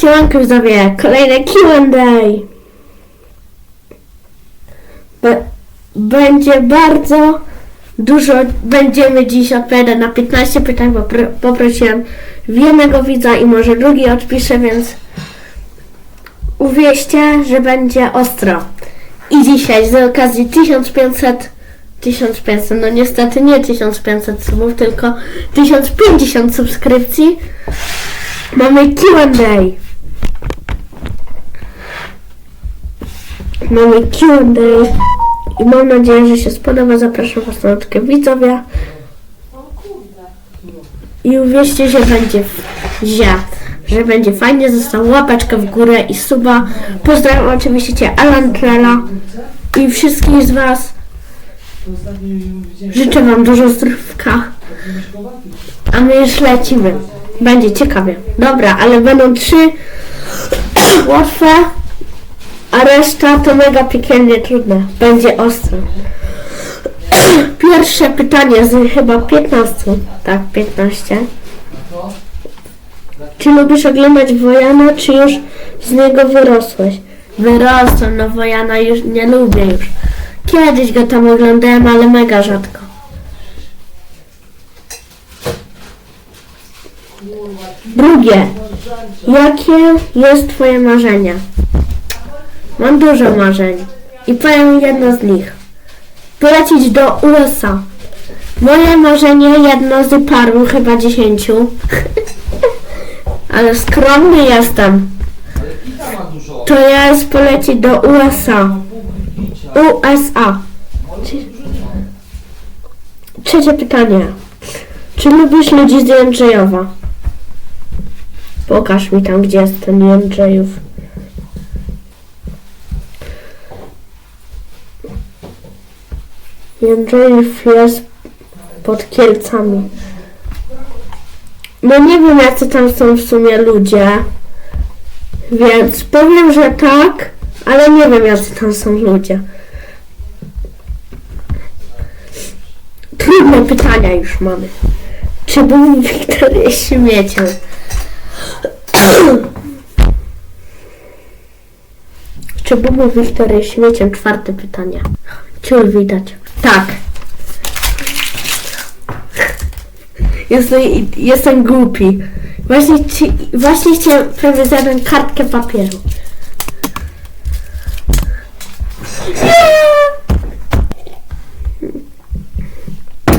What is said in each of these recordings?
Siemanko widzowie, kolejne Q&A. Będzie bardzo dużo, będziemy dziś odpowiadać na 15 pytań, bo pro- poprosiłem jednego widza i może drugi odpisze, więc uwierzcie, że będzie ostro. I dzisiaj z okazji 1500 1500, no niestety nie 1500 subów, tylko 1050 subskrypcji. Mamy Q&A. Mamy Q&A i mam nadzieję, że się spodoba. Zapraszam Was na notkę widzowie. I uwierzcie, że będzie że, że będzie fajnie. Został łapeczkę w górę i suba. Pozdrawiam oczywiście Cię Alan Trela i wszystkich z Was. Życzę Wam dużo zdrówka. A my już lecimy. Będzie ciekawie. Dobra, ale będą trzy łatwe, a reszta to mega piekielnie trudne. Będzie ostro. Pierwsze pytanie z chyba 15. Tak, 15. Czy lubisz oglądać Wojana, czy już z niego wyrosłeś? Wyrosłem, no Wojana już nie lubię już. Kiedyś go tam oglądałem, ale mega rzadko. Drugie. Jakie jest Twoje marzenie? Mam dużo marzeń. I powiem jedno z nich. Polecieć do USA. Moje marzenie jedno z paru, chyba dziesięciu. Ale skromny jestem. To jest polecieć do USA. USA. Trzecie pytanie. Czy lubisz ludzi z Jędrzejowa? Pokaż mi tam, gdzie jest ten Jędrzejów. Jędrzejów jest pod Kielcami. No nie wiem, jacy tam są w sumie ludzie. Więc powiem, że tak, ale nie wiem, jacy tam są ludzie. Trudne pytania już mamy. Czy był Wiktor jest śmieciem? Czy był Wiktor śmieciem? Czwarte pytanie. Ciul widać. Tak. Jestem, jestem głupi. Właśnie, ci, właśnie chciałem prawie kartkę papieru.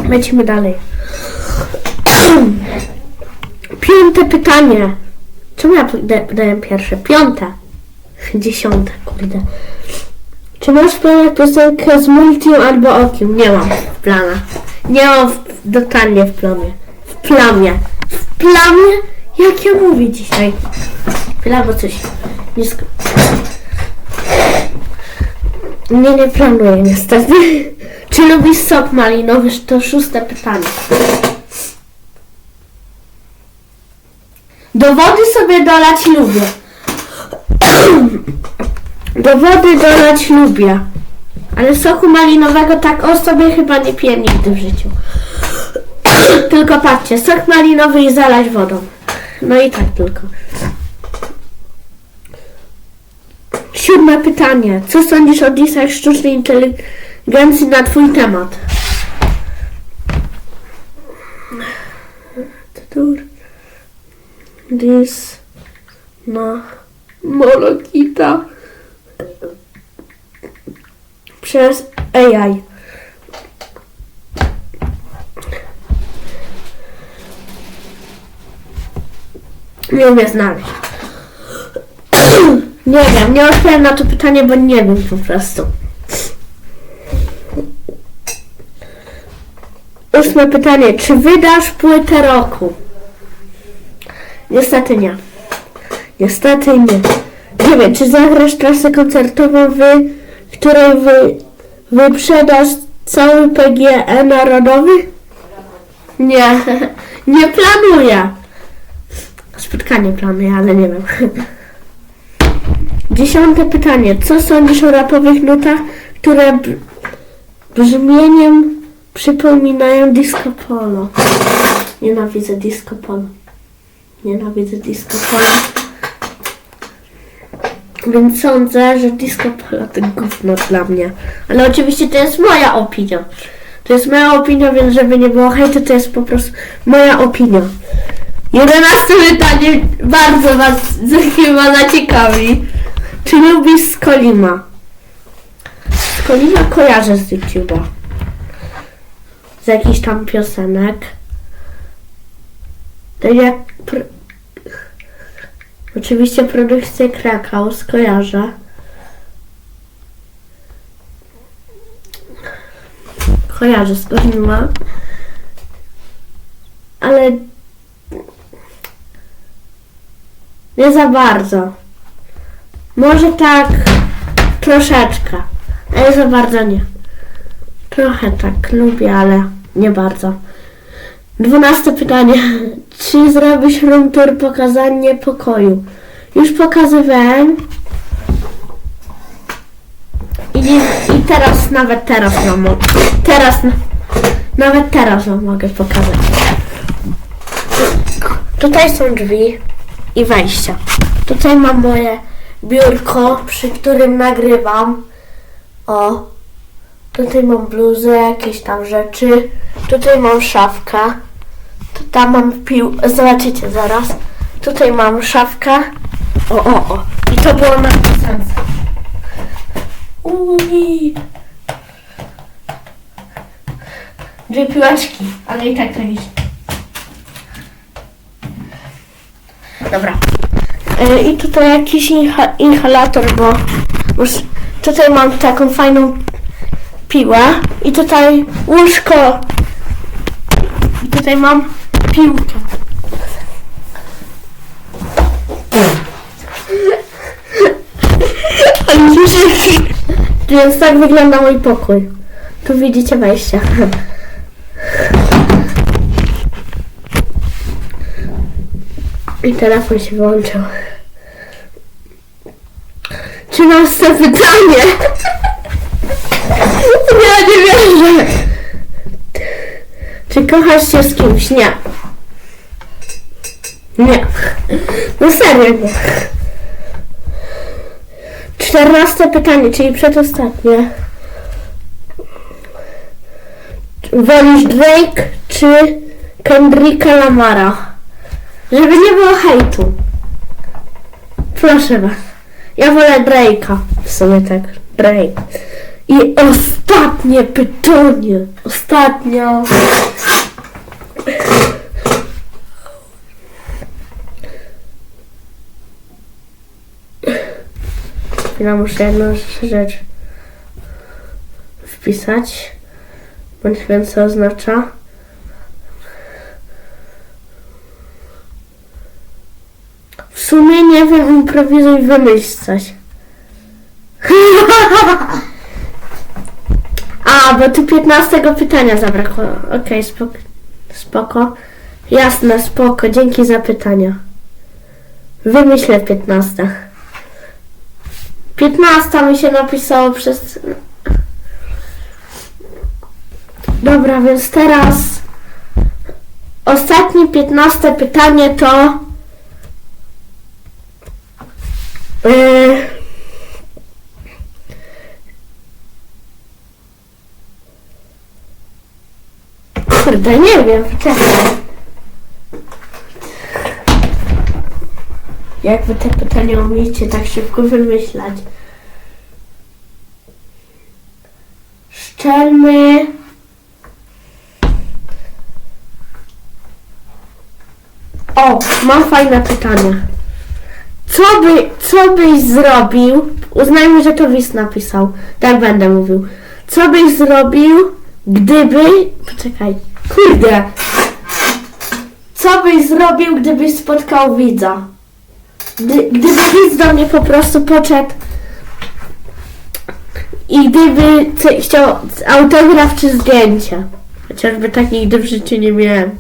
Lecimy dalej. Piąte pytanie. Czemu ja da- dałem pierwsze? Piąte. Dziesiąte, kurde. Czy masz w planach piosenkę z Multim albo Okiem? Nie mam w planach. Nie mam w, totalnie w planie. W plamie. W plamie? Jak ja mówię dzisiaj? Chwila, coś nie sk- Nie, nie planuję niestety. Czy lubisz sok malinowy? To szóste pytanie. Do wody sobie dolać lubię. Do wody dolać lubię. Ale soku malinowego tak o sobie chyba nie piję nigdy w życiu. tylko patrzcie, sok malinowy i zalać wodą. No i tak tylko. Siódme pytanie. Co sądzisz o disach sztucznej inteligencji na twój temat? Dis na Molokita przez AI. Nie umiem znaleźć. nie wiem, nie odpowiem na to pytanie, bo nie wiem po prostu. Ósme pytanie. Czy wydasz płytę roku? Niestety nie. Niestety nie. Nie wiem, czy zagrasz trasę koncertową, w której wy, wyprzedasz cały PGE narodowy? Nie, nie planuję. Spotkanie planuję, ale nie wiem. Dziesiąte pytanie. Co sądzisz o rapowych nutach, które brzmieniem przypominają disco polo? Nienawidzę disco polo. Nienawidzę disco polo. Więc sądzę, że disco to gówno dla mnie. Ale oczywiście to jest moja opinia. To jest moja opinia, więc żeby nie było hejtu, to jest po prostu moja opinia. Jedenaste pytanie bardzo was chyba zaciekawi. Czy lubisz Skolima? Skolima kojarzę z YouTube'a. Z jakichś tam piosenek. Tak jak... Oczywiście produkcję Krakał skojarzę. Kojarzę Skolima. Ale nie za bardzo. Może tak troszeczkę, ale za bardzo nie. Trochę tak lubię, ale nie bardzo. Dwunaste pytanie. Czy zrobisz room tour pokazanie pokoju? Już pokazywałem. I, I teraz, nawet teraz wam mogę. Teraz, nawet teraz wam mogę pokazać. Tutaj są drzwi i wejścia. Tutaj mam moje biurko, przy którym nagrywam. O, tutaj mam bluzę, jakieś tam rzeczy. Tutaj mam szafkę. Tu tam mam pił. Zobaczycie zaraz. Tutaj mam szafkę. O, o, o. I to było na pisance. Uj. Dwie piłeczki, ale i tak nic. Dobra. E, I tutaj jakiś inha- inhalator, bo tutaj mam taką fajną piłę i tutaj łóżko. I tutaj mam piłkę. Ale Więc tak wygląda mój pokój. Tu widzicie wejście. I telefon się wyłączył. Trzynaste pytanie. Ja nie wierzę. Czy kochasz się z kimś? Nie. Nie. No serio nie. Czternaste pytanie, czyli przedostatnie. Wolisz Drake czy Kendricka Lamara? Żeby nie było hejtu. Proszę was. Ja wolę Drake'a. W sumie tak. Drake. I ostatnie pytanie. Ostatnio. Ja muszę jedną rzecz wpisać. Bądź wiem co oznacza. W sumie nie wiem, improwizuj, wymyśl coś. A, bo tu 15 pytania zabrakło. Okej, spoko. spoko. Jasne, spoko. Dzięki za pytania. Wymyślę 15. 15 mi się napisało przez... Dobra, więc teraz ostatnie 15 pytanie to... Yy... Kurde, nie wiem, czekaj. Jak wy te pytania umiecie tak szybko wymyślać? Szczelmy. O, mam fajne pytanie. Co by, co byś zrobił? Uznajmy, że to Wis napisał. Tak będę mówił. Co byś zrobił, gdyby... Poczekaj. Kurde. Co byś zrobił, gdybyś spotkał widza? Gdy, gdyby widz do mnie po prostu podszedł i gdyby chciał autograf czy zdjęcie. Chociażby tak nigdy w życiu nie miałem.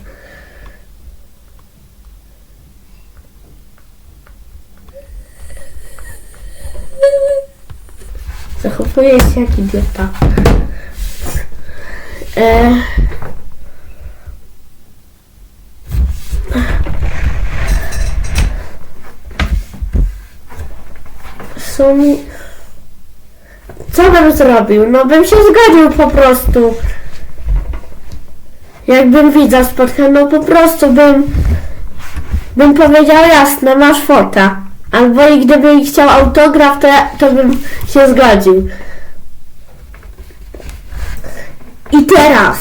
Zachowuję się jak idiota. E... W co mi... Co zrobił? No bym się zgodził po prostu. Jakbym widza spotkał, no po prostu bym... Bym powiedział jasne, masz fota. Albo i gdyby chciał autograf, to, to bym się zgodził. I teraz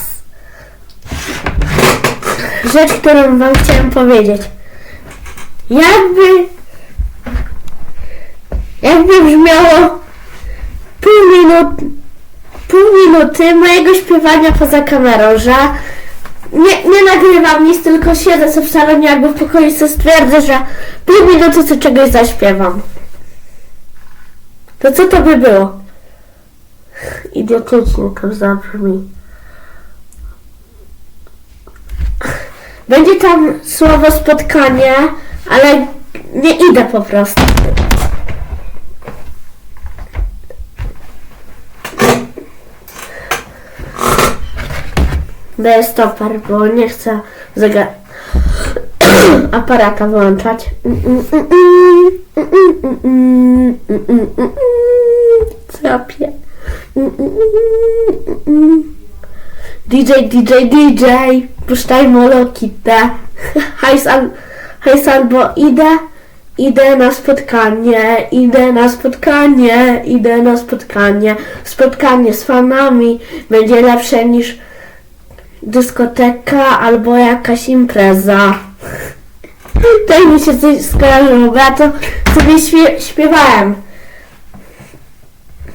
rzecz, którą wam chciałem powiedzieć. Jakby jakby brzmiało minut pół minuty mojego śpiewania poza kamerą, że nie, nie nagrywam nic, tylko siedzę sobie w salonie albo w pokoju i stwierdzę, że pół minuty co czegoś zaśpiewam. To co to by było? Idiotycznie to zabrzmi. Będzie tam słowo spotkanie, ale nie idę po prostu. Daję stoper, bo nie chcę zegar... aparata włączać. Trapię. DJ, DJ, DJ, puszczaj molokitę. Hajs, al, hajs albo idę, idę na spotkanie, idę na spotkanie, idę na spotkanie. Spotkanie z fanami będzie lepsze niż dyskoteka albo jakaś impreza. Tak mi się coś skojarzyło, bo ja to sobie śpie, śpiewałem.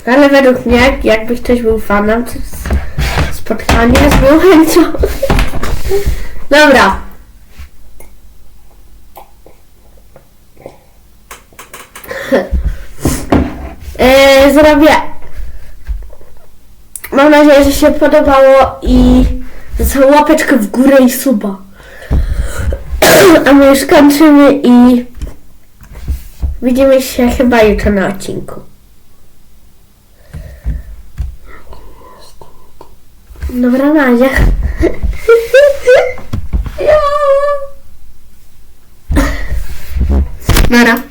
Ale według mnie, jakby ktoś był fanem, to spotkanie z moją chęcią. Dobra. Eee, zrobię. Mam nadzieję, że się podobało i za łapeczkę w górę i suba. A my już kończymy i widzimy się chyba jutro na odcinku. Dobra, Nadia. Nara.